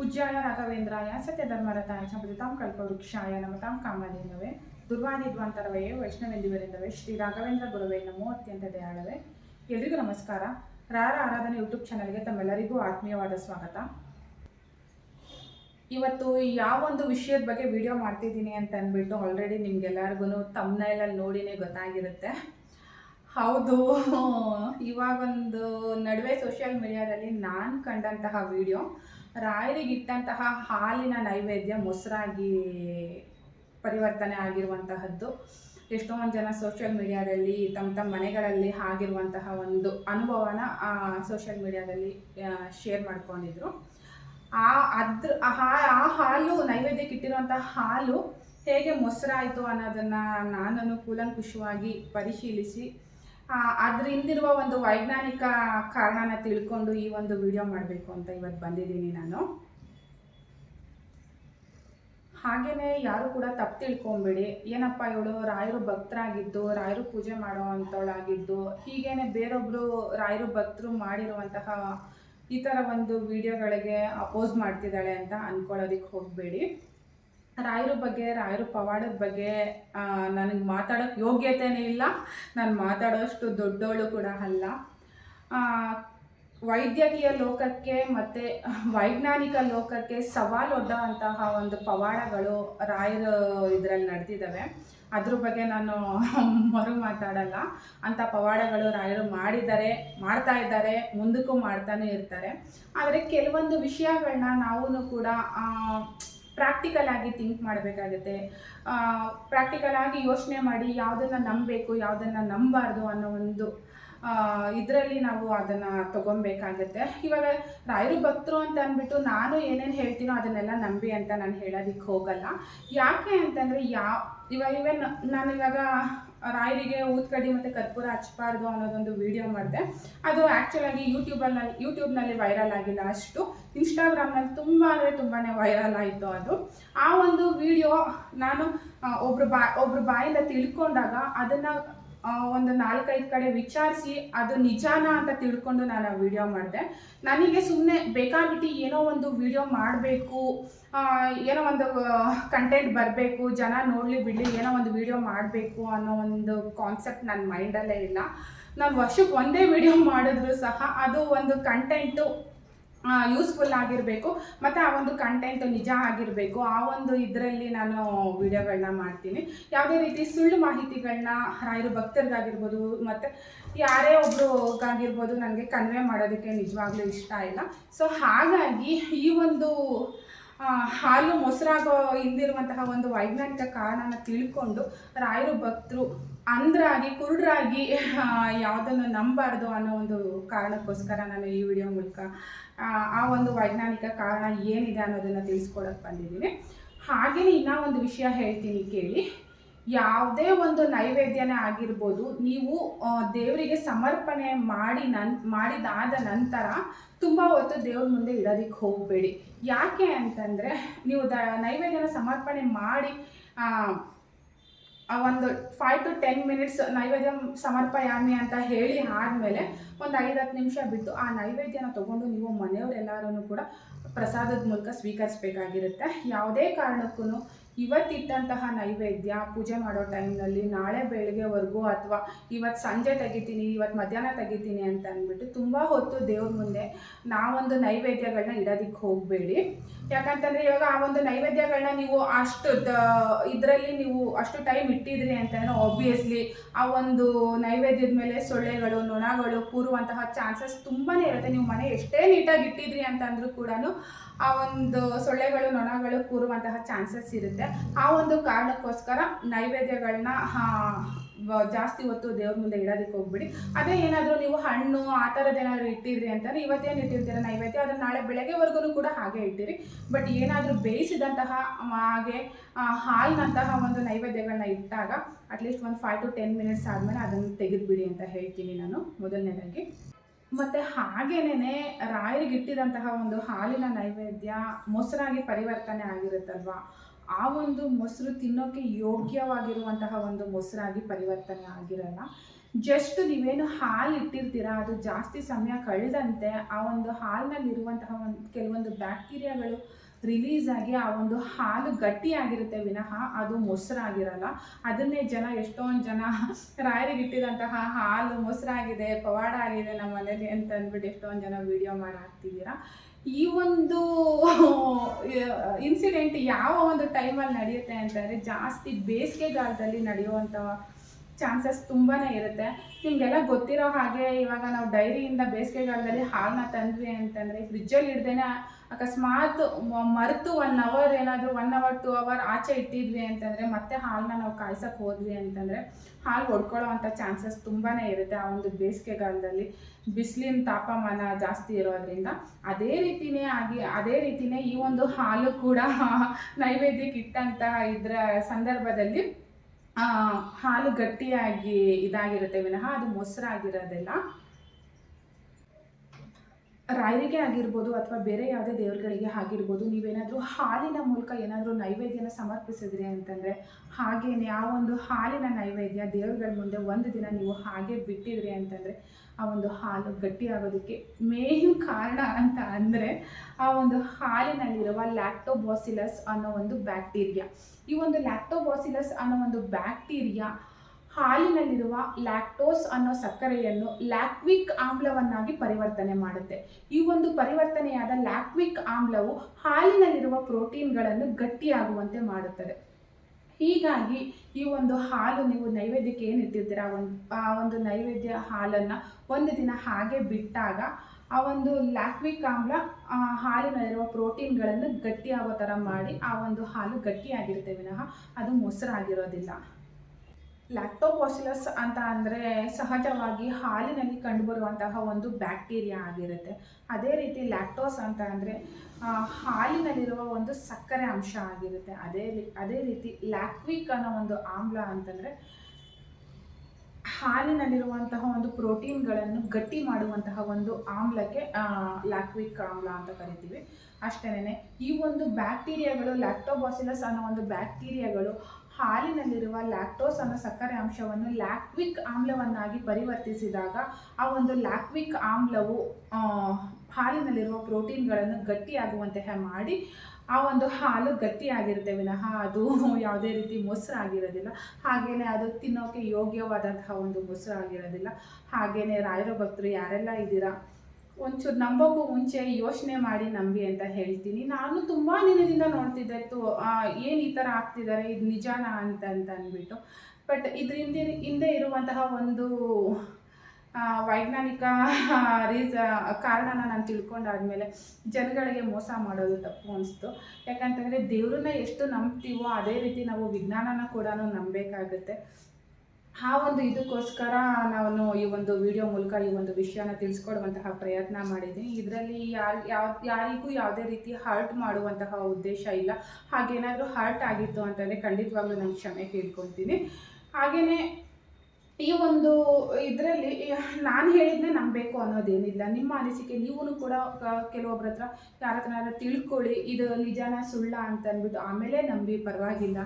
ಪೂಜ್ಯಾಯ ರಾಘವೇಂದ್ರಾಯ, ಸತ್ಯಧರ್ಮರತಾಯ ಸಂಪದಿತಾಂ ಕಲ್ಪವೃಕ್ಷಾಯ ನಮತಾಂ ಕಾಮಧೇನವೇ. ದುರ್ವಾದಿದ್ವಾಂತರವೇ ವೈಷ್ಣವೆಂದಿವರೆಂದವೇ, ಶ್ರೀ ರಾಘವೇಂದ್ರ ಗುರುವೇ ನಮೋ ಅತ್ಯಂತ ದಯಾಳವೇ. ಎಲ್ರಿಗೂ ನಮಸ್ಕಾರ. ರಾರ ಆರಾಧನೆ ಯೂಟ್ಯೂಬ್ ಚಾನಲ್ಗೆ ತಮ್ಮೆಲ್ಲರಿಗೂ ಆತ್ಮೀಯವಾದ ಸ್ವಾಗತ. ಇವತ್ತು ಯಾವ ಒಂದು ವಿಷಯದ ಬಗ್ಗೆ ವಿಡಿಯೋ ಮಾಡ್ತಿದ್ದೀನಿ ಅಂತ ಅಂದ್ಬಿಟ್ಟು ಆಲ್ರೆಡಿ ನಿಮ್ಗೆಲ್ಲರಿಗೂ ತಮ್ಮನೇಲಲ್ಲಿ ನೋಡಿನೇ ಗೊತ್ತಾಗಿರುತ್ತೆ. ಹೌದು, ಇವಾಗೊಂದು ನಡುವೆ ಸೋಷಿಯಲ್ ಮೀಡಿಯಾದಲ್ಲಿ ನಾನು ಕಂಡಂತಹ ವಿಡಿಯೋ ರಾಯರಿಗಿಟ್ಟಂತಹ ಹಾಲಿನ ನೈವೇದ್ಯ ಮೊಸರಾಗಿ ಪರಿವರ್ತನೆ ಆಗಿರುವಂತಹದ್ದು. ಎಷ್ಟೊಂದು ಜನ ಸೋಷಿಯಲ್ ಮೀಡಿಯಾದಲ್ಲಿ ತಮ್ಮ ತಮ್ಮ ಮನೆಗಳಲ್ಲಿ ಆಗಿರುವಂತಹ ಒಂದು ಅನುಭವನ ಸೋಷಿಯಲ್ ಮೀಡಿಯಾದಲ್ಲಿ ಶೇರ್ ಮಾಡ್ಕೊಂಡಿದ್ರು. ಆ ಅದ್ರ ಆ ಹಾಲು ನೈವೇದ್ಯಕ್ಕೆ ಇಟ್ಟಿರುವಂತಹ ಹಾಲು ಹೇಗೆ ಮೊಸರಾಯಿತು ಅನ್ನೋದನ್ನ ನಾನು ಕೂಲಂಕುಷವಾಗಿ ಪರಿಶೀಲಿಸಿ ಆ, ಅದ್ರ ಹಿಂದಿರುವ ಒಂದು ವೈಜ್ಞಾನಿಕ ಕಾರಣನ ತಿಳ್ಕೊಂಡು ಈ ಒಂದು ವಿಡಿಯೋ ಮಾಡಬೇಕು ಅಂತ ಇವತ್ತು ಬಂದಿದ್ದೀನಿ ನಾನು. ಹಾಗೇನೆ ಯಾರು ಕೂಡ ತಪ್ಪು ತಿಳ್ಕೊಂಬೇಡಿ. ಏನಪ್ಪ ಇವಳು ರಾಯರು ಭಕ್ತರಾಗಿದ್ದು, ರಾಯರು ಪೂಜೆ ಮಾಡೋ ಅಂಥವಳಾಗಿದ್ದು ಹೀಗೇನೆ ಬೇರೊಬ್ಬರು ರಾಯರು ಭಕ್ತರು ಮಾಡಿರುವಂತಹ ಈ ಥರ ಒಂದು ವಿಡಿಯೋಗಳಿಗೆ ಅಪೋಸ್ ಮಾಡ್ತಿದ್ದಾಳೆ ಅಂತ ಅನ್ಕೊಳ್ಳೋದಕ್ಕೆ ಹೋಗಬೇಡಿ. ರಾಯರ ಬಗ್ಗೆ, ರಾಯರು ಪವಾಡದ ಬಗ್ಗೆ ನನಗೆ ಮಾತಾಡೋಕ್ಕೆ ಯೋಗ್ಯತೆನೇ ಇಲ್ಲ. ನಾನು ಮಾತಾಡೋಷ್ಟು ದೊಡ್ಡವಳು ಕೂಡ ಅಲ್ಲ. ವೈದ್ಯಕೀಯ ಲೋಕಕ್ಕೆ ಮತ್ತು ವೈಜ್ಞಾನಿಕ ಲೋಕಕ್ಕೆ ಸವಾಲು ಒಡ್ಡುವಂತಹ ಒಂದು ಪವಾಡಗಳು ರಾಯರ ಇದರಲ್ಲಿ ನಡೆದಿದ್ದಾವೆ. ಅದ್ರ ಬಗ್ಗೆ ನಾನು ಮರು ಮಾತಾಡಲ್ಲ. ಅಂಥ ಪವಾಡಗಳು ರಾಯರು ಮಾಡಿದ್ದಾರೆ ಮಾಡ್ತಾ ಇದ್ದಾರೆ, ಮುಂದಕ್ಕೂ ಮಾಡ್ತಾನೆ ಇರ್ತಾರೆ. ಆದರೆ ಕೆಲವೊಂದು ವಿಷಯಗಳನ್ನ ನಾವು ಕೂಡ ಪ್ರಾಕ್ಟಿಕಲ್ ಆಗಿ ಥಿಂಕ್ ಮಾಡಬೇಕಾಗುತ್ತೆ. ಪ್ರಾಕ್ಟಿಕಲ್ ಆಗಿ ಯೋಚನೆ ಮಾಡಿ ಯಾವುದನ್ನು ನಂಬಬೇಕು, ಯಾವುದನ್ನು ನಂಬಬಾರ್ದು ಅನ್ನೋ ಒಂದು ಇದರಲ್ಲಿ ನಾವು ಅದನ್ನು ತೊಗೊಬೇಕಾಗತ್ತೆ. ಇವಾಗ ರಾಯರು ಭಕ್ತರು ಅಂತ ಅಂದ್ಬಿಟ್ಟು ನಾನು ಏನೇನು ಹೇಳ್ತೀನೋ ಅದನ್ನೆಲ್ಲ ನಂಬಿ ಅಂತ ನಾನು ಹೇಳೋದಕ್ಕೆ ಹೋಗಲ್ಲ. ಯಾಕೆ ಅಂತಂದರೆ ಯಾವ ಇವಾಗ ಇವನ್ ನಾನು ಇವಾಗ ರಾಯರಿಗೆ ಊದ್ಕಡ್ಡಿ ಮತ್ತು ಕರ್ಪೂರ ಹಚ್ಚಬಾರ್ದು ಅನ್ನೋದೊಂದು ವಿಡಿಯೋ ಮಾಡಿದೆ. ಅದು ಆ್ಯಕ್ಚುಲಾಗಿ ಯೂಟ್ಯೂಬಲ್ಲಿ ಯೂಟ್ಯೂಬ್ನಲ್ಲಿ ವೈರಲ್ ಆಗಿಲ್ಲ ಅಷ್ಟು. ಇನ್ಸ್ಟಾಗ್ರಾಮ್ನಲ್ಲಿ ತುಂಬ ಅಂದರೆ ತುಂಬಾ ವೈರಲ್ ಆಯಿತು ಅದು. ಆ ಒಂದು ವಿಡಿಯೋ ನಾನು ಒಬ್ರು ಬಾ ಒಬ್ರು ಬಾಯಿಂದ ತಿಳ್ಕೊಂಡಾಗ ಅದನ್ನು ಒಂದು ನಾಲ್ಕೈದು ಕಡೆ ವಿಚಾರಿಸಿ ಅದು ನಿಜಾನ ಅಂತ ತಿಳ್ಕೊಂಡು ನಾನು ಆ ವಿಡಿಯೋ ಮಾಡಿದೆ. ನನಗೆ ಸುಮ್ಮನೆ ಬೇಕಾಬಿಟ್ಟು ಏನೋ ಒಂದು ವಿಡಿಯೋ ಮಾಡಬೇಕು ಏನೋ ಒಂದು ಕಂಟೆಂಟ್ ಬರಬೇಕು, ಜನ ನೋಡಲಿ ಬಿಡಲಿ ಏನೋ ಒಂದು ವಿಡಿಯೋ ಮಾಡಬೇಕು ಅನ್ನೋ ಒಂದು ಕಾನ್ಸೆಪ್ಟ್ ನನ್ನ ಮೈಂಡಲ್ಲೇ ಇಲ್ಲ. ನಾನು ವರ್ಷಕ್ಕೆ ಒಂದೇ ವಿಡಿಯೋ ಮಾಡಿದ್ರು ಸಹ ಅದು ಒಂದು ಕಂಟೆಂಟು ಯೂಸ್ಫುಲ್ ಆಗಿರಬೇಕು. ಮತ್ತು ಆ ಒಂದು ಕಂಟೆಂಟ್ ನಿಜ ಆಗಿರಬೇಕು. ಆ ಒಂದು ಇದರಲ್ಲಿ ನಾನು ವಿಡಿಯೋಗಳನ್ನ ಮಾಡ್ತೀನಿ. ಯಾವುದೇ ರೀತಿ ಸುಳ್ಳು ಮಾಹಿತಿಗಳನ್ನ ರಾಯರು ಭಕ್ತರಿಗಾಗಿರ್ಬೋದು, ಮತ್ತು ಯಾರೇ ಒಬ್ರಿಗಾಗಿರ್ಬೋದು ನನಗೆ ಕನ್ವೆ ಮಾಡೋದಕ್ಕೆ ನಿಜವಾಗ್ಲೂ ಇಷ್ಟ ಇಲ್ಲ. ಸೊ ಹಾಗಾಗಿ ಈ ಒಂದು ಹಾಲು ಮೊಸರಾಗೋ ಹಿಂದಿರುವಂತಹ ಒಂದು ವೈಜ್ಞಾನಿಕ ಕಾರಣನ ತಿಳ್ಕೊಂಡು ರಾಯರು ಭಕ್ತರು ಅಂದ್ರಾಗಿ ಕುರುಡ್ರಾಗಿ ಯಾವುದನ್ನು ನಂಬಾರ್ದು ಅನ್ನೋ ಒಂದು ಕಾರಣಕ್ಕೋಸ್ಕರ ನಾನು ಈ ವಿಡಿಯೋ ಮೂಲಕ ಆ, ಒಂದು ವೈಜ್ಞಾನಿಕ ಕಾರಣ ಏನಿದೆ ಅನ್ನೋದನ್ನು ತಿಳಿಸ್ಕೊಡಕ್ಕೆ ಬಂದಿದ್ದೀನಿ. ಹಾಗೆಯೇ ಇನ್ನೂ ಒಂದು ವಿಷಯ ಹೇಳ್ತೀನಿ ಕೇಳಿ. ಯಾವುದೇ ಒಂದು ನೈವೇದ್ಯನೇ ಆಗಿರ್ಬೋದು ನೀವು ದೇವರಿಗೆ ಸಮರ್ಪಣೆ ಮಾಡಿ ನನ್ ಮಾಡಿದಾದ ನಂತರ ತುಂಬ ಹೊತ್ತು ದೇವ್ರ ಮುಂದೆ ಇಡೋದಕ್ಕೆ ಹೋಗಬೇಡಿ. ಯಾಕೆ ಅಂತಂದರೆ ನೀವು ದ ನೈವೇದ್ಯನ ಸಮರ್ಪಣೆ ಮಾಡಿ ಒಂದು ಫೈವ್ ಟು ಟೆನ್ ಮಿನಿಟ್ಸ್ ನೈವೇದ್ಯ ಸಮರ್ಪಯಾಮಿ ಅಂತ ಹೇಳಿ ಆದಮೇಲೆ ಒಂದು ಐದು ಹತ್ತು ನಿಮಿಷ ಬಿಟ್ಟು ಆ ನೈವೇದ್ಯನ ತಗೊಂಡು ನೀವು ಮನೆಯವರೆಲ್ಲರೂ ಕೂಡ ಪ್ರಸಾದದ ಮೂಲಕ ಸ್ವೀಕರಿಸಬೇಕಾಗಿರುತ್ತೆ. ಯಾವುದೇ ಕಾರಣಕ್ಕೂ ಇವತ್ತಿಟ್ಟಂತಹ ನೈವೇದ್ಯ ಪೂಜೆ ಮಾಡೋ ಟೈಮ್ನಲ್ಲಿ ನಾಳೆ ಬೆಳಗ್ಗೆವರೆಗೂ ಅಥವಾ ಇವತ್ತು ಸಂಜೆ ತೆಗಿತೀನಿ, ಇವತ್ತು ಮಧ್ಯಾಹ್ನ ತೆಗಿತೀನಿ ಅಂತ ಅಂದ್ಬಿಟ್ಟು ತುಂಬ ಹೊತ್ತು ದೇವ್ರ ಮುಂದೆ ನಾವೊಂದು ನೈವೇದ್ಯಗಳನ್ನ ಇಡೋದಕ್ಕೆ ಹೋಗಬೇಡಿ. ಯಾಕಂತಂದರೆ ಇವಾಗ ಆ ಒಂದು ನೈವೇದ್ಯಗಳನ್ನ ನೀವು ಅಷ್ಟು ಇದರಲ್ಲಿ ನೀವು ಅಷ್ಟು ಟೈಮ್ ಇಟ್ಟಿದ್ರಿ ಅಂತಂದರೆ ಆಬ್ವಿಯಸ್ಲಿ ಆ ಒಂದು ನೈವೇದ್ಯದ ಮೇಲೆ ಸೊಳ್ಳೆಗಳು, ನೊಣಗಳು ಕೂರುವಂತಹ ಚಾನ್ಸಸ್ ತುಂಬಾ ಇರುತ್ತೆ. ನೀವು ಮನೆ ಎಷ್ಟೇ ನೀಟಾಗಿ ಇಟ್ಟಿದ್ರಿ ಅಂತಂದ್ರೂ ಕೂಡ ಆ ಒಂದು ಸೊಳ್ಳೆಗಳು, ನೊಣಗಳು ಕೂರುವಂತಹ ಚಾನ್ಸಸ್ ಇರುತ್ತೆ. ಆ ಒಂದು ಕಾರಣಕ್ಕೋಸ್ಕರ ನೈವೇದ್ಯಗಳನ್ನ ಜಾಸ್ತಿ ಹೊತ್ತು ದೇವ್ರ ಮುಂದೆ ಇಡೋದಕ್ಕೆ ಹೋಗ್ಬಿಡಿ. ಅದೇ ಏನಾದರೂ ನೀವು ಹಣ್ಣು, ಆ ಥರದ್ದು ಏನಾದರೂ ಇಟ್ಟಿದ್ರಿ ಅಂತಂದರೆ ಇವತ್ತೇನು ಇಟ್ಟಿರ್ತೀರ ನೈವೇದ್ಯ? ಅದನ್ನು ನಾಳೆ ಬೆಳಗ್ಗೆವರೆಗೂ ಕೂಡ ಹಾಗೆ ಇಟ್ಟಿರಿ. ಬಟ್ ಏನಾದರೂ ಬೇಯಿಸಿದಂತಹ, ಹಾಗೆ ಹಾಲಿನಂತಹ ಒಂದು ನೈವೇದ್ಯಗಳನ್ನ ಇಟ್ಟಾಗ, ಅಟ್ಲೀಸ್ಟ್ ಒಂದು ಫೈವ್ ಟು ಟೆನ್ ಮಿನಿಟ್ಸ್ ಆದಮೇಲೆ ಅದನ್ನು ತೆಗೆದುಬಿಡಿ ಅಂತ ಹೇಳ್ತೀನಿ ನಾನು. ಮೊದಲನೇದಾಗಿ. ಮತ್ತು ಹಾಗೇನೆ ರಾಯರಿಗೆ ಇಟ್ಟಿದಂತಹ ಒಂದು ಹಾಲಿನ ನೈವೇದ್ಯ ಮೊಸರಾಗಿ ಪರಿವರ್ತನೆ ಆಗಿರುತ್ತಲ್ವಾ? ಆ ಒಂದು ಮೊಸರು ತಿನ್ನೋಕ್ಕೆ ಯೋಗ್ಯವಾಗಿರುವಂತಹ ಒಂದು ಮೊಸರಾಗಿ ಪರಿವರ್ತನೆ ಆಗಿರಲ್ಲ. ಜಸ್ಟ್ ನೀವೇನು ಹಾಲು ಇಟ್ಟಿರ್ತೀರಾ, ಅದು ಜಾಸ್ತಿ ಸಮಯ ಕಳೆದಂತೆ ಆ ಒಂದು ಹಾಲಿನಲ್ಲಿರುವಂತಹ ಒಂದು ಕೆಲವೊಂದು ಬ್ಯಾಕ್ಟೀರಿಯಾಗಳು ರಿಲೀಸ್ ಆಗಿ ಆ ಒಂದು ಹಾಲು ಗಟ್ಟಿಯಾಗಿರುತ್ತೆ ವಿನಃ ಅದು ಮೊಸರಾಗಿರಲ್ಲ ಅದನ್ನೇ ಜನ ಎಷ್ಟೊಂದು ಜನ ರಾಯರಿಗೆ ಇಟ್ಟಿರೋಂತಹ ಹಾಲು ಮೊಸರಾಗಿದೆ ಪವಾಡ ಆಗಿದೆ ನಮ್ಮ ಮನೇಲಿ ಅಂತ ಅಂದ್ಬಿಟ್ಟು ಎಷ್ಟೊಂದು ಜನ ವಿಡಿಯೋ ಮಾಡಿ ಈ ಒಂದು ಇನ್ಸಿಡೆಂಟ್ ಯಾವ ಒಂದು ಟೈಮಲ್ಲಿ ನಡೆಯುತ್ತೆ ಅಂತಂದರೆ ಜಾಸ್ತಿ ಬೇಸಿಗೆಗಾಲದಲ್ಲಿ ನಡೆಯುವಂಥ ಚಾನ್ಸಸ್ ತುಂಬಾ ಇರುತ್ತೆ. ನಿಮಗೆಲ್ಲ ಗೊತ್ತಿರೋ ಹಾಗೆ ಇವಾಗ ನಾವು ಡೈರಿಯಿಂದ ಬೇಸಿಗೆಗಾಲದಲ್ಲಿ ಹಾಲನ್ನ ತಂದ್ವಿ ಅಂತಂದರೆ ಫ್ರಿಜ್ಜಲ್ಲಿ ಇಡ್ದೇನೆ ಅಕಸ್ಮಾತ್ ಮರೆತು ಒನ್ ಅವರ್ ಏನಾದರೂ ಒನ್ ಅವರ್ ಟು ಅವರ್ ಆಚೆ ಇಟ್ಟಿದ್ವಿ ಅಂತಂದರೆ ಮತ್ತೆ ಹಾಲನ್ನ ನಾವು ಕಾಯ್ಸಕ್ಕೆ ಹೋದ್ವಿ ಅಂತಂದರೆ ಹಾಲು ಹೊಡ್ಕೊಳ್ಳೋ ಅಂಥ ಚಾನ್ಸಸ್ ತುಂಬಾ ಇರುತ್ತೆ ಆ ಒಂದು ಬೇಸಿಗೆಗಾಲದಲ್ಲಿ. ಬಿಸಿಲಿನ ತಾಪಮಾನ ಜಾಸ್ತಿ ಇರೋದ್ರಿಂದ ಅದೇ ರೀತಿನೇ ಆಗಿ, ಅದೇ ರೀತಿನೇ ಈ ಒಂದು ಹಾಲು ಕೂಡ ನೈವೇದ್ಯಕ್ಕೆ ಇಟ್ಟಂತಹ ಇದರ ಸಂದರ್ಭದಲ್ಲಿ ಹಾಲು ಗಟ್ಟಿಯಾಗಿ ಇದಾಗಿರುತ್ತೆ ವಿನಃ ಅದು ಮೊಸರಾಗಿರೋದಿಲ್ಲ. ರಾಯರಿಗೆ ಆಗಿರ್ಬೋದು ಅಥವಾ ಬೇರೆ ಯಾವುದೇ ದೇವರುಗಳಿಗೆ ಆಗಿರ್ಬೋದು, ನೀವೇನಾದರೂ ಹಾಲಿನ ಮೂಲಕ ಏನಾದರೂ ನೈವೇದ್ಯನ ಸಮರ್ಪಿಸಿದ್ರಿ ಅಂತಂದರೆ ಹಾಗೇನೆ ಆ ಒಂದು ಹಾಲಿನ ನೈವೇದ್ಯ ದೇವರುಗಳ ಮುಂದೆ ಒಂದು ದಿನ ನೀವು ಹಾಗೆ ಬಿಟ್ಟಿದ್ರಿ ಅಂತಂದರೆ ಆ ಒಂದು ಹಾಲು ಗಟ್ಟಿಯಾಗೋದಕ್ಕೆ ಮೇನ್ ಕಾರಣ ಅಂತ ಅಂದರೆ ಆ ಒಂದು ಹಾಲಿನಲ್ಲಿರುವ ಲ್ಯಾಕ್ಟೋಬಾಸಿಲಸ್ ಅನ್ನೋ ಒಂದು ಬ್ಯಾಕ್ಟೀರಿಯಾ ಈ ಒಂದು ಲ್ಯಾಕ್ಟೋಬಾಸಿಲಸ್ ಅನ್ನೋ ಒಂದು ಬ್ಯಾಕ್ಟೀರಿಯಾ ಹಾಲಿನಲ್ಲಿರುವ ಲ್ಯಾಕ್ಟೋಸ್ ಅನ್ನೋ ಸಕ್ಕರೆಯನ್ನು ಲ್ಯಾಕ್ವಿಕ್ ಆಮ್ಲವನ್ನಾಗಿ ಪರಿವರ್ತನೆ ಮಾಡುತ್ತೆ. ಈ ಒಂದು ಪರಿವರ್ತನೆಯಾದ ಲ್ಯಾಕ್ವಿಕ್ ಆಮ್ಲವು ಹಾಲಿನಲ್ಲಿರುವ ಪ್ರೋಟೀನ್ಗಳನ್ನು ಗಟ್ಟಿಯಾಗುವಂತೆ ಮಾಡುತ್ತದೆ. ಹೀಗಾಗಿ ಈ ಒಂದು ಹಾಲು ನೀವು ನೈವೇದ್ಯಕ್ಕೆ ಏನು ಇಟ್ಟಿರ್ತೀರ? ಒಂದು, ಆ ಒಂದು ನೈವೇದ್ಯ ಹಾಲನ್ನು ಒಂದು ದಿನ ಹಾಗೆ ಬಿಟ್ಟಾಗ ಆ ಒಂದು ಲ್ಯಾಕ್ವಿಕ್ ಆಮ್ಲ ಹಾಲಿನಲ್ಲಿರುವ ಪ್ರೋಟೀನ್ಗಳನ್ನು ಗಟ್ಟಿಯಾಗೋ ಥರ ಮಾಡಿ ಆ ಒಂದು ಹಾಲು ಗಟ್ಟಿಯಾಗಿರುತ್ತೆ ವಿನಃ ಅದು ಮೊಸರಾಗಿರೋದಿಲ್ಲ. ಲ್ಯಾಕ್ಟೋಪಾಸಿಲಸ್ ಅಂತ ಅಂದರೆ ಸಹಜವಾಗಿ ಹಾಲಿನಲ್ಲಿ ಕಂಡುಬರುವಂತಹ ಒಂದು ಬ್ಯಾಕ್ಟೀರಿಯಾ ಆಗಿರುತ್ತೆ. ಅದೇ ರೀತಿ ಲ್ಯಾಕ್ಟೋಸ್ ಅಂತ ಅಂದರೆ ಹಾಲಿನಲ್ಲಿರುವ ಒಂದು ಸಕ್ಕರೆ ಅಂಶ ಆಗಿರುತ್ತೆ. ಅದೇ ಅದೇ ರೀತಿ ಲ್ಯಾಕ್ವಿಕ್ ಅನ್ನೋ ಒಂದು ಆಮ್ಲ ಅಂತಂದರೆ ಹಾಲಿನಲ್ಲಿರುವಂತಹ ಒಂದು ಪ್ರೋಟೀನ್ಗಳನ್ನು ಗಟ್ಟಿ ಮಾಡುವಂತಹ ಒಂದು ಆಮ್ಲಕ್ಕೆ ಲ್ಯಾಕ್ವಿಕ್ ಆಮ್ಲ ಅಂತ ಕರಿತೀವಿ. ಅಷ್ಟೇನೆ ಈ ಒಂದು ಬ್ಯಾಕ್ಟೀರಿಯಾಗಳು, ಲ್ಯಾಕ್ಟೋಬಾಸಿಲಸ್ ಅನ್ನೋ ಒಂದು ಬ್ಯಾಕ್ಟೀರಿಯಾಗಳು ಹಾಲಿನಲ್ಲಿರುವ ಲ್ಯಾಕ್ಟೋಸ್ ಅನ್ನೋ ಸಕ್ಕರೆ ಅಂಶವನ್ನು ಲ್ಯಾಕ್ವಿಕ್ ಆಮ್ಲವನ್ನಾಗಿ ಪರಿವರ್ತಿಸಿದಾಗ ಆ ಒಂದು ಲ್ಯಾಕ್ವಿಕ್ ಆಮ್ಲವು ಹಾಲಿನಲ್ಲಿರುವ ಪ್ರೋಟೀನ್ಗಳನ್ನು ಗಟ್ಟಿಯಾಗುವಂತಹ ಮಾಡಿ ಆ ಒಂದು ಹಾಲು ಗಟ್ಟಿಯಾಗಿರುತ್ತೆ ವಿನಃ ಅದು ಯಾವುದೇ ರೀತಿ ಮೊಸರಾಗಿರೋದಿಲ್ಲ. ಹಾಗೆಯೇ ಅದು ತಿನ್ನೋಕೆ ಯೋಗ್ಯವಾದಂತಹ ಒಂದು ಮೊಸರಾಗಿರೋದಿಲ್ಲ. ಹಾಗೆಯೇ ರಾಯರ ಭಕ್ತರು ಯಾರೆಲ್ಲ ಇದ್ದೀರಾ, ಒಂಚೂರು ನಂಬೋಕ್ಕೂ ಮುಂಚೆ ಯೋಚನೆ ಮಾಡಿ ನಂಬಿ ಅಂತ ಹೇಳ್ತೀನಿ. ನಾನು ತುಂಬ ದಿನದಿಂದ ನೋಡ್ತಿದ್ದೆ, ತು ಏನು ಈ ಥರ ಆಗ್ತಿದ್ದಾರೆ, ಇದು ನಿಜಾನ ಅಂತ ಅಂತ ಅಂದ್ಬಿಟ್ಟು. ಬಟ್ ಇದರಿಂದ, ಹಿಂದೆ ಇರುವಂತಹ ಒಂದು ವೈಜ್ಞಾನಿಕ ರೀಸ ಕಾರಣನ ನಾನು ತಿಳ್ಕೊಂಡಾದ್ಮೇಲೆ ಜನಗಳಿಗೆ ಮೋಸ ಮಾಡೋದು ತಪ್ಪು ಅನಿಸ್ತು. ಯಾಕಂತಂದರೆ ದೇವ್ರನ್ನ ಎಷ್ಟು ನಂಬ್ತೀವೋ ಅದೇ ರೀತಿ ನಾವು ವಿಜ್ಞಾನನ ಕೂಡ ನಂಬಬೇಕಾಗುತ್ತೆ. ಆ ಒಂದು ಇದಕ್ಕೋಸ್ಕರ ನಾನು ಈ ಒಂದು ವಿಡಿಯೋ ಮೂಲಕ ಈ ಒಂದು ವಿಷಯನ ತಿಳಿಸ್ಕೊಡುವಂತಹ ಪ್ರಯತ್ನ ಮಾಡಿದ್ದೀನಿ. ಇದರಲ್ಲಿ ಯಾರು, ಯಾವ, ಯಾರಿಗೂ ಯಾವುದೇ ರೀತಿ ಹರ್ಟ್ ಮಾಡುವಂತಹ ಉದ್ದೇಶ ಇಲ್ಲ. ಹಾಗೇನಾದರೂ ಹರ್ಟ್ ಆಗಿತ್ತು ಅಂತಂದರೆ ಖಂಡಿತವಾಗ್ಲೂ ನಾನು ಕ್ಷಮೆ ಕೇಳ್ಕೊತೀನಿ ಹಾಗೆಯೇ ಈ ಒಂದು ಇದರಲ್ಲಿ ನಾನು ಹೇಳಿದ್ನೇ ನಂಬಬೇಕು ಅನ್ನೋದೇನಿಲ್ಲ. ನಿಮ್ಮ ಅನಿಸಿಕೆ ನೀವು ಕೂಡ ಕೆಲವೊಬ್ಬರ ಹತ್ರ ಯಾರ ಹತ್ರನಾದ್ರೂ ತಿಳ್ಕೊಳ್ಳಿ, ಇದು ನಿಜಾನ ಸುಳ್ಳ ಅಂತ ಅಂದ್ಬಿಟ್ಟು ಆಮೇಲೆ ನಂಬಿ, ಪರವಾಗಿಲ್ಲ.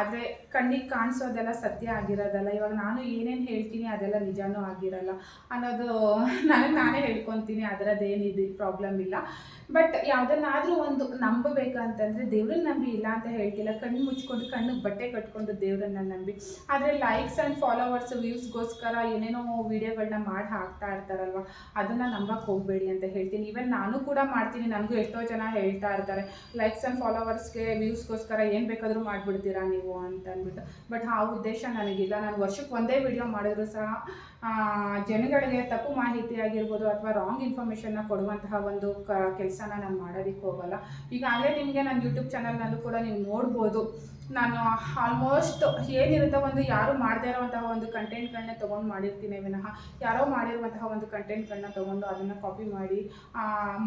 ಆದರೆ ಕಣ್ಣಿಗೆ ಕಾಣಿಸೋದೆಲ್ಲ ಸತ್ಯ ಆಗಿರೋದಲ್ಲ. ಇವಾಗ ನಾನು ಏನೇನು ಹೇಳ್ತೀನಿ ಅದೆಲ್ಲ ನಿಜಾನೂ ಆಗಿರಲ್ಲ ಅನ್ನೋದು ನನಗೆ ನಾನೇ ಹೇಳ್ಕೊತೀನಿ. ಅದರದ್ದೇನಿದೆ ಪ್ರಾಬ್ಲಮ್ ಇಲ್ಲ. ಬಟ್ ಯಾವುದನ್ನಾದರೂ ಒಂದು ನಂಬಬೇಕಂತಂದರೆ ದೇವ್ರನ್ನ ನಂಬಿ ಇಲ್ಲ ಅಂತ ಹೇಳ್ತಿಲ್ಲ. ಕಣ್ಣು ಮುಚ್ಕೊಂಡು ಕಣ್ಣು ಬಟ್ಟೆ ಕಟ್ಕೊಂಡು ದೇವ್ರನ್ನ ನಂಬಿ. ಆದರೆ ಲೈಕ್ಸ್ ಆ್ಯಂಡ್ ಫಾಲೋವರ್ಸ್ ವ್ಯೂಸ್ಗೋಸ್ಕರ ಏನೇನೋ ವೀಡಿಯೋಗಳನ್ನ ಮಾಡಿ ಹಾಕ್ತಾ ಇರ್ತಾರಲ್ವ? ಅದನ್ನು ನಂಬಕ್ಕೆ ಹೋಗಬೇಡಿ ಅಂತ ಹೇಳ್ತೀನಿ. ಈವನ್ ನಾನು ಕೂಡ ಮಾಡ್ತೀನಿ. ನನಗೂ ಎಷ್ಟೋ ಜನ ಹೇಳ್ತಾ ಇರ್ತಾರೆ. ಲೈಕ್ಸ್ ಆ್ಯಂಡ್ ಫಾಲೋವರ್ಸ್ಗೆ ವ್ಯೂಸ್ಗೋಸ್ಕರ ಏನು ಬೇಕಾದರೂ ಮಾಡ್ಬಿಡ್ತೀರಾ ನೀವು ಅಂತ ಅಂದ್ಬಿಟ್ಟು ಬಟ್ ಆ ಉದ್ದೇಶ ನನಗಿಲ್ಲ. ನಾನು ವರ್ಷಕ್ಕೆ ಒಂದೇ ವಿಡಿಯೋ ಮಾಡಿದ್ರು ಸಹ ಜನಗಳಿಗೆ ತಪ್ಪು ಮಾಹಿತಿ ಆಗಿರ್ಬೋದು ಅಥವಾ ರಾಂಗ್ ಇನ್ಫಾರ್ಮೇಷನ್ನ ಕೊಡುವಂತಹ ಒಂದು ಕ, ಕೆಲಸನ ನಾನು ಮಾಡೋದಕ್ಕೆ ಹೋಗಲ್ಲ. ಈಗಾಗಲೇ ನಿಮಗೆ ನನ್ನ ಯೂಟ್ಯೂಬ್ ಚಾನಲ್ನಲ್ಲೂ ಕೂಡ ನೀವು ನೋಡ್ಬೋದು. ನಾನು ಆಲ್ಮೋಸ್ಟ್ ಏನಿರುತ್ತೆ ಒಂದು ಯಾರು ಮಾಡದೇ ಇರುವಂತಹ ಒಂದು ಕಂಟೆಂಟ್ಗಳನ್ನ ತೊಗೊಂಡು ಮಾಡಿರ್ತೀನಿ ವಿನಃ. ಯಾರೋ ಮಾಡಿರುವಂತಹ ಒಂದು ಕಂಟೆಂಟ್ಗಳನ್ನ ತೊಗೊಂಡು ಅದನ್ನು ಕಾಪಿ ಮಾಡಿ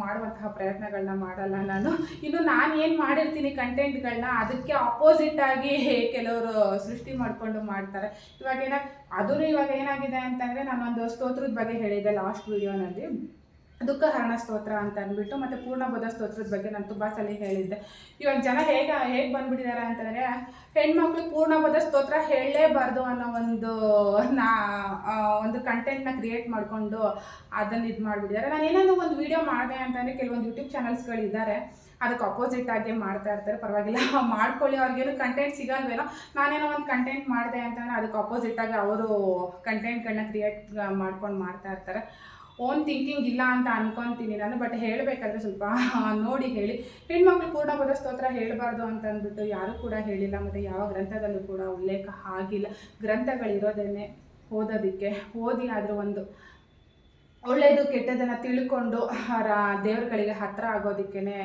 ಮಾಡುವಂತಹ ಪ್ರಯತ್ನಗಳನ್ನ ಮಾಡಲ್ಲ ನಾನು. ಇನ್ನು ನಾನು ಏನು ಮಾಡಿರ್ತೀನಿ ಕಂಟೆಂಟ್ಗಳನ್ನ ಅದಕ್ಕೆ ಅಪೋಸಿಟ್ ಆಗಿ ಕೆಲವರು ಸೃಷ್ಟಿ ಮಾಡಿಕೊಂಡು ಮಾಡ್ತಾರೆ. ಇವಾಗ ಏನ ಅದೂ ಇವಾಗ ಏನಾಗಿದೆ ಅಂತಂದರೆ ನಾನೊಂದು ಸ್ತೋತ್ರದ ಬಗ್ಗೆ ಹೇಳಿದ್ದೆ ಲಾಸ್ಟ್ ವಿಡಿಯೋನಲ್ಲಿ ದುಃಖ ಹರಣ ಸ್ತೋತ್ರ ಅಂತ ಅಂದ್ಬಿಟ್ಟು ಮತ್ತು ಪೂರ್ಣಬೋಧ ಸ್ತೋತ್ರದ ಬಗ್ಗೆ ನಾನು ತುಂಬ ಸಲ ಹೇಳಿದ್ದೆ. ಇವಾಗ ಜನ ಹೇಗೆ ಹೇಗೆ ಬಂದ್ಬಿಟ್ಟಿದ್ದಾರೆ ಅಂತಂದರೆ, ಹೆಣ್ಮಕ್ಳು ಪೂರ್ಣಬೋಧ ಸ್ತೋತ್ರ ಹೇಳಲೇಬಾರ್ದು ಅನ್ನೋ ಒಂದು ನಾ ಒಂದು ಕಂಟೆಂಟ್ನ ಕ್ರಿಯೇಟ್ ಮಾಡಿಕೊಂಡು ಅದನ್ನು ಇದು ಮಾಡಿಬಿಟ್ಟಿದ್ದಾರೆ ನಾನು ಏನಾದರೂ ಒಂದು ವಿಡಿಯೋ ಮಾಡಿದೆ ಅಂತಂದರೆ ಕೆಲವೊಂದು ಯೂಟ್ಯೂಬ್ ಚಾನಲ್ಸ್ಗಳಿದ್ದಾರೆ ಅದಕ್ಕೆ ಅಪೋಸಿಟ್ ಆಗಿ ಮಾಡ್ತಾ ಇರ್ತಾರೆ. ಪರವಾಗಿಲ್ಲ, ಮಾಡ್ಕೊಳ್ಳಿ. ಅವ್ರಿಗೇನು ಕಂಟೆಂಟ್ ಸಿಗಲ್ವೇನೋ, ನಾನೇನೋ ಒಂದು ಕಂಟೆಂಟ್ ಮಾಡಿದೆ ಅಂತಂದರೆ ಅದಕ್ಕೆ ಅಪೋಸಿಟ್ ಆಗಿ ಅವರು ಕಂಟೆಂಟ್ಗಳನ್ನ ಕ್ರಿಯೇಟ್ ಮಾಡ್ಕೊಂಡು ಮಾಡ್ತಾ ಇರ್ತಾರೆ. ಓನ್ ಥಿಂಕಿಂಗ್ ಇಲ್ಲ ಅಂತ ಅನ್ಕೊತೀನಿ ನಾನು ಬಟ್ ಹೇಳಬೇಕಾದ್ರೆ ಸ್ವಲ್ಪ ನೋಡಿ ಹೇಳಿ. ಹೆಣ್ಮಕ್ಳು ಪೂರ್ಣಪದ ಸ್ತೋತ್ರ ಹೇಳಬಾರ್ದು ಅಂತ ಅಂದ್ಬಿಟ್ಟು ಯಾರೂ ಕೂಡ ಹೇಳಿಲ್ಲ, ಮತ್ತು ಯಾವ ಗ್ರಂಥದಲ್ಲೂ ಕೂಡ ಉಲ್ಲೇಖ ಆಗಿಲ್ಲ. ಗ್ರಂಥಗಳಿರೋದೇನೆ ಓದೋದಕ್ಕೆ, ಓದಿ ಆದರೂ ಒಂದು ಒಳ್ಳೆಯದು ಕೆಟ್ಟದನ್ನ ತಿಳ್ಕೊಂಡು, ರಾ, ದೇವರುಗಳಿಗೆ ಹತ್ತಿರ ಆಗೋದಕ್ಕೇ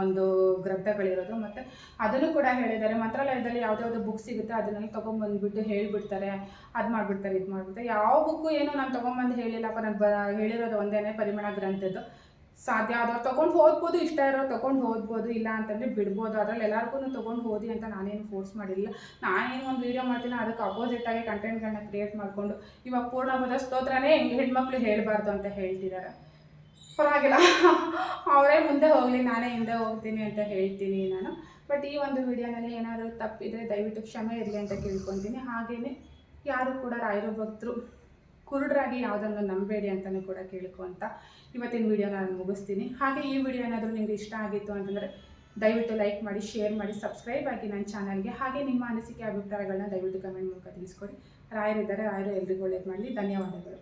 ಒಂದು ಗ್ರಂಥಗಳಿರೋದು. ಮತ್ತು ಅದನ್ನು ಕೂಡ ಹೇಳಿದ್ದಾರೆ. ಮಂತ್ರಾಲಯದಲ್ಲಿ ಯಾವುದ್ಯಾವುದೋ ಬುಕ್ ಸಿಗುತ್ತೆ ಅದನ್ನೆಲ್ಲ ತೊಗೊಂಬಂದ್ಬಿಟ್ಟು ಹೇಳಿಬಿಡ್ತಾರೆ. ಅದು ಮಾಡಿಬಿಡ್ತಾರೆ, ಇದು ಮಾಡಿಬಿಡ್ತಾರೆ. ಯಾವ ಬುಕ್ಕು ಏನು ನಾನು ತೊಗೊಂಬಂದು ಹೇಳಿಲ್ಲಪ್ಪ. ನಾನು ಬ, ಹೇಳಿರೋದು ಒಂದೇ ಪರಿಮಳ ಗ್ರಂಥದ್ದು. ಸಾಧ್ಯ ಆದವ್ರು ತೊಗೊಂಡು ಓದ್ಬೋದು ಇಷ್ಟ ಇರೋರು ತೊಗೊಂಡು ಓದ್ಬೋದು ಇಲ್ಲ ಅಂತಂದರೆ ಬಿಡ್ಬೋದು. ಅದರಲ್ಲಿ ಎಲ್ಲರಿಗೂ ತೊಗೊಂಡು ಓದಿ ಅಂತ ನಾನೇನು ಫೋರ್ಸ್ ಮಾಡಿಲ್ಲ ನಾನೇನು ಒಂದು ವೀಡಿಯೋ ಮಾಡ್ತೀನಿ, ಅದಕ್ಕೆ ಅಪೋಸಿಟಾಗಿ ಕಂಟೆಂಟ್ಗಳನ್ನ ಕ್ರಿಯೇಟ್ ಮಾಡಿಕೊಂಡು ಇವಾಗ ಪೂರ್ಣಬೋಧ ಸ್ತೋತ್ರನೇ ಹೆಂಗೆ ಹೆಣ್ಮಕ್ಳು ಹೇಳಬಾರ್ದು ಅಂತ ಹೇಳ್ತಿದ್ದಾರೆ ಪರವಾಗಿಲ್ಲ. ಅವರೇ ಮುಂದೆ ಹೋಗಲಿ, ನಾನೇ ಹಿಂದೆ ಹೋಗ್ತೀನಿ ಅಂತ ಹೇಳ್ತೀನಿ ನಾನು. ಬಟ್ ಈ ಒಂದು ವಿಡಿಯೋನಲ್ಲಿ ಏನಾದರೂ ತಪ್ಪಿದರೆ ದಯವಿಟ್ಟು ಕ್ಷಮೆ ಇರಲಿ ಅಂತ ಕೇಳ್ಕೊತೀನಿ. ಹಾಗೆಯೇ ಯಾರು ಕೂಡ ರಾಯರ ಭಕ್ತರು ಕುರುಡರಾಗಿ ಯಾವುದನ್ನು ನಂಬೇಡಿ ಅಂತಲೂ ಕೂಡ ಕೇಳ್ಕೊಂತ ಇವತ್ತಿನ ವಿಡಿಯೋನ ನಾನು ಮುಗಿಸ್ತೀನಿ. ಹಾಗೆ ಈ ವಿಡಿಯೋ ಏನಾದರೂ ನಿಮಗೆ ಇಷ್ಟ ಆಗಿತ್ತು ಅಂತಂದರೆ ದಯವಿಟ್ಟು ಲೈಕ್ ಮಾಡಿ, ಶೇರ್ ಮಾಡಿ, ಸಬ್ಸ್ಕ್ರೈಬ್ ಆಗಿ ನನ್ನ ಚಾನಲ್ಗೆ. ಹಾಗೆ ನಿಮ್ಮ ಅನಿಸಿಕೆ, ಅಭಿಪ್ರಾಯಗಳನ್ನ ದಯವಿಟ್ಟು ಕಮೆಂಟ್ ಮೂಲಕ ತಿಳಿಸ್ಕೊಡಿ. ರಾಯರಿದ್ದಾರೆ, ರಾಯರು ಎಲ್ರಿಗೂ ಒಳ್ಳೇದು ಮಾಡಲಿ. ಧನ್ಯವಾದಗಳು.